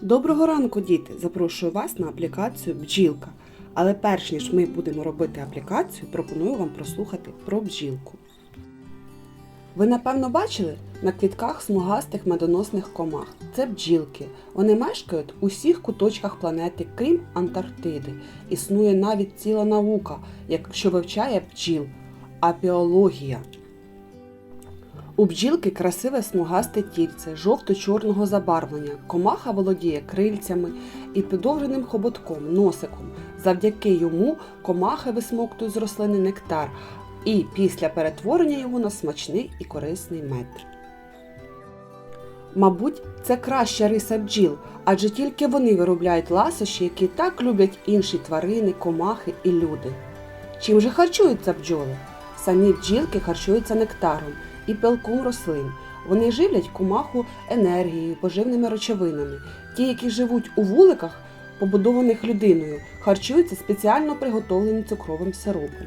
Доброго ранку, діти! Запрошую вас на аплікацію Бджілка. Але перш ніж ми будемо робити аплікацію, пропоную вам прослухати про бджілку. Ви напевно бачили на квітках смугастих медоносних комах. Це бджілки. Вони мешкають у всіх куточках планети, крім Антарктиди. Існує навіть ціла наука, як- що вивчає бджіл апіологія. У бджілки красиве смугасте тільце, жовто-чорного забарвлення. Комаха володіє крильцями і підовженим хоботком, носиком. Завдяки йому комахи висмоктують з рослини нектар і після перетворення його на смачний і корисний мед. Мабуть, це краща риса бджіл, адже тільки вони виробляють ласощі, які так люблять інші тварини, комахи і люди. Чим же харчуються бджоли? Самі бджілки харчуються нектаром і пелку рослин. Вони живлять комаху енергією, поживними речовинами. Ті, які живуть у вуликах, побудованих людиною, харчуються спеціально приготовленим цукровим сиропом.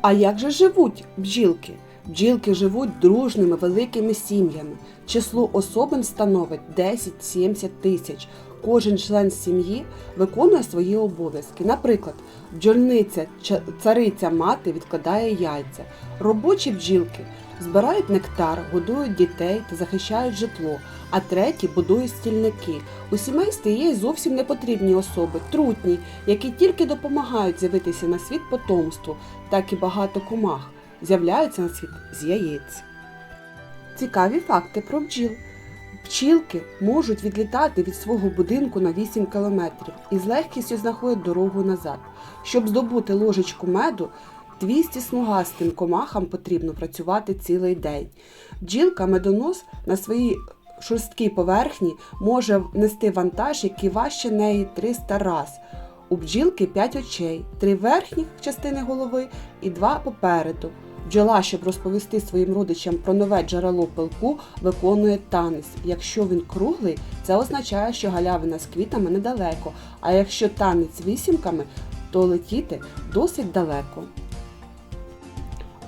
А як же живуть бджілки? Бджілки живуть дружними великими сім'ями. Число особин становить 10-70 тисяч. Кожен член сім'ї виконує свої обов'язки. Наприклад, бджольниця цариця мати відкладає яйця. Робочі бджілки збирають нектар, годують дітей та захищають житло, а треті будують стільники. У сімействі є зовсім непотрібні особи, трутні, які тільки допомагають з'явитися на світ потомству, так і багато комах з'являються на світ з яєць. Цікаві факти про бджіл. Пчілки можуть відлітати від свого будинку на 8 кілометрів і з легкістю знаходять дорогу назад. Щоб здобути ложечку меду, 200 смугастим комахам потрібно працювати цілий день. Бджілка медонос на своїй шорсткій поверхні може нести вантаж, який важче неї 300 раз. У бджілки 5 очей, 3 верхніх частини голови і 2 попереду. Бджола, щоб розповісти своїм родичам про нове джерело пилку, виконує танець. Якщо він круглий, це означає, що галявина з квітами недалеко, а якщо танець вісімками, то летіти досить далеко.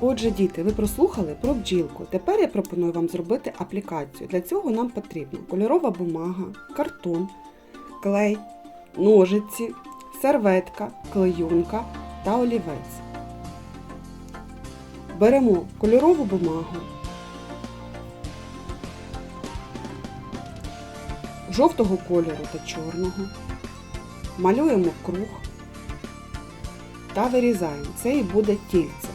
Отже, діти, ви прослухали про бджілку. Тепер я пропоную вам зробити аплікацію. Для цього нам потрібна кольорова бумага, картон, клей, ножиці, серветка, клейонка та олівець. Беремо кольорову бумагу, жовтого кольору та чорного, малюємо круг та вирізаємо. Це і буде тільце.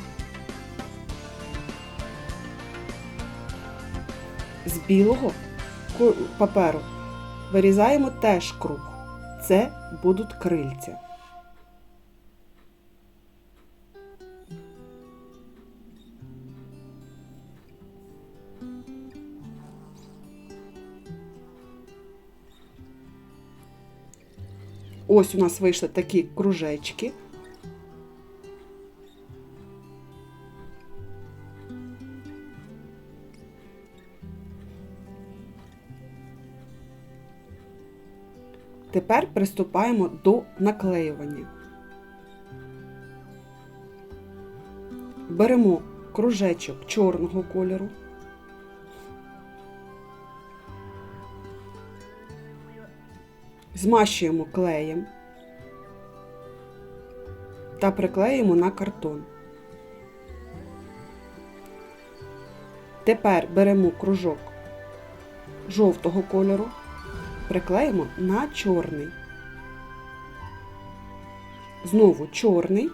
З білого паперу вирізаємо теж круг. Це будуть крильця. Ось у нас вийшли такі кружечки. Тепер приступаємо до наклеювання. Беремо кружечок чорного кольору. Змащуємо клеєм та приклеїмо на картон. Тепер беремо кружок жовтого кольору, приклеїмо на чорний. Знову чорний,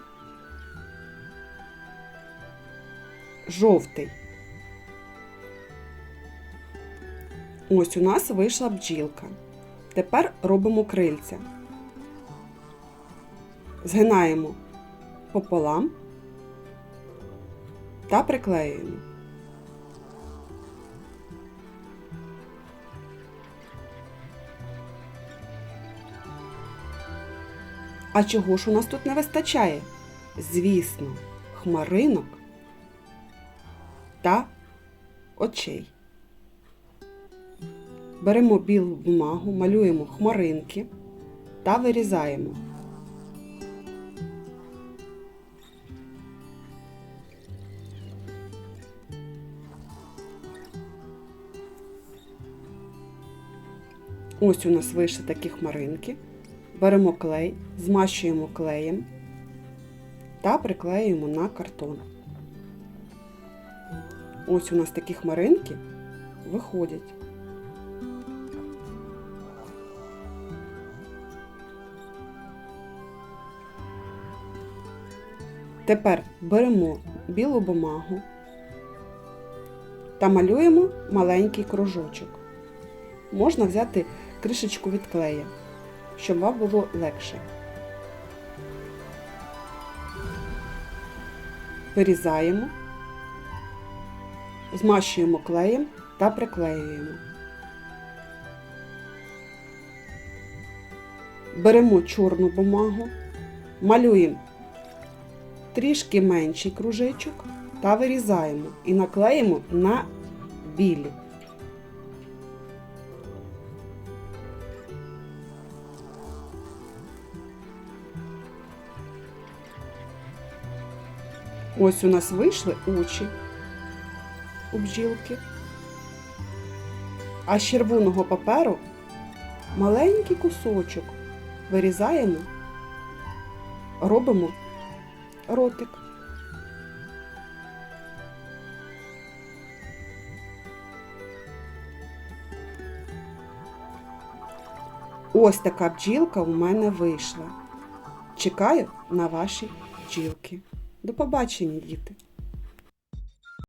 жовтий. Ось у нас вийшла бджілка. Тепер робимо крильця. Згинаємо пополам та приклеюємо. А чого ж у нас тут не вистачає? Звісно, хмаринок та очей. Беремо білу бумагу, малюємо хмаринки та вирізаємо. Ось у нас вийшли такі хмаринки. Беремо клей, змащуємо клеєм та приклеюємо на картон. Ось у нас такі хмаринки виходять. Тепер беремо білу бумагу та малюємо маленький кружочок. Можна взяти кришечку від клея, щоб вам було легше. Вирізаємо, змащуємо клеєм та приклеюємо. Беремо чорну бумагу, малюємо трішки менший кружечок та вирізаємо і наклеїмо на білі. Ось у нас вийшли очі у бджілки. А з червоного паперу маленький кусочок вирізаємо, робимо ротик. Ось така бджілка у мене вийшла. Чекаю на ваші бджілки. До побачення, діти!